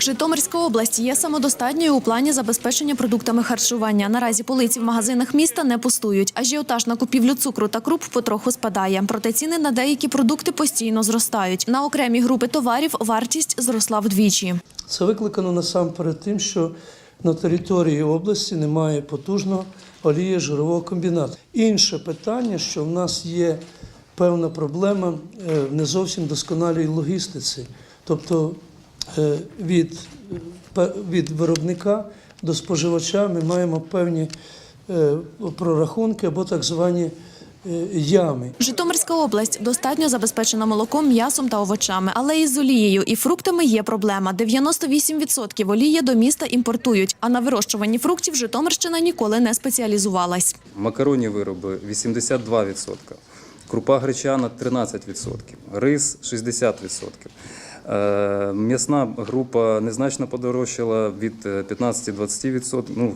Житомирська область є самодостатньою у плані забезпечення продуктами харчування. Наразі полиці в магазинах міста не пустують. Ажіотаж на купівлю цукру та круп потроху спадає. Проте ціни на деякі продукти постійно зростають. На окремі групи товарів вартість зросла вдвічі. Це викликано насамперед тим, що на території області немає потужного олії жирового комбінату. Інше питання, що в нас є певна проблема е, в не зовсім досконалій логістиці, тобто е, від, пе- від виробника до споживача ми маємо певні е, прорахунки або так звані е, ями. Житомирська область достатньо забезпечена молоком, м'ясом та овочами, але із олією і фруктами є проблема. 98% олії до міста імпортують, а на вирощуванні фруктів Житомирщина ніколи не спеціалізувалась. Макаронні вироби 82%, крупа гречана 13%, рис 60%. Е, М'ясна група незначно подорожчала від е, 15-20%, ну,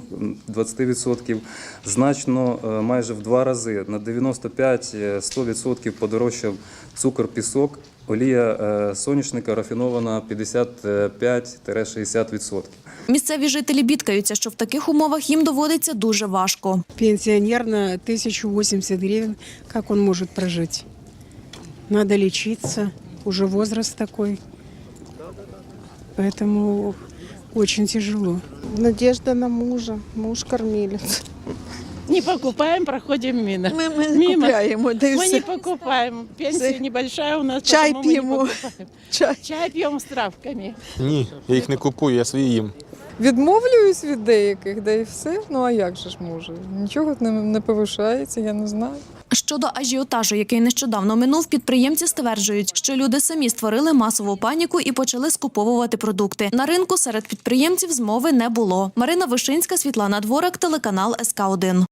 20%, значно е, майже в два рази, на 95-100% подорожчав цукор, пісок, олія е, соняшника рафінована 55-60%. Місцеві жителі бідкаються, що в таких умовах їм доводиться дуже важко. Пенсионер на 1080 гривен, как он может прожить? Надо лечиться, уже возраст такой. Поэтому очень тяжело. Надежда на мужа. Муж кормилец. Не покупаем, проходим мимо. Ми, ми Мимо. купляємо, да і Мы не все. покупаем. Пенсия Все. небольшая у нас. Чай потому мы не пьем. покупаем. Чай. Чай пьем с травками. Ні, я їх не купую, я свої їм. Відмовлююсь від деяких, де і все. Ну а як же ж може? Нічого не, не повишається, я не знаю. Щодо ажіотажу, який нещодавно минув, підприємці стверджують, що люди самі створили масову паніку і почали скуповувати продукти. На ринку серед підприємців змови не було. Марина Вишинська, Світлана Дворак, телеканал СК 1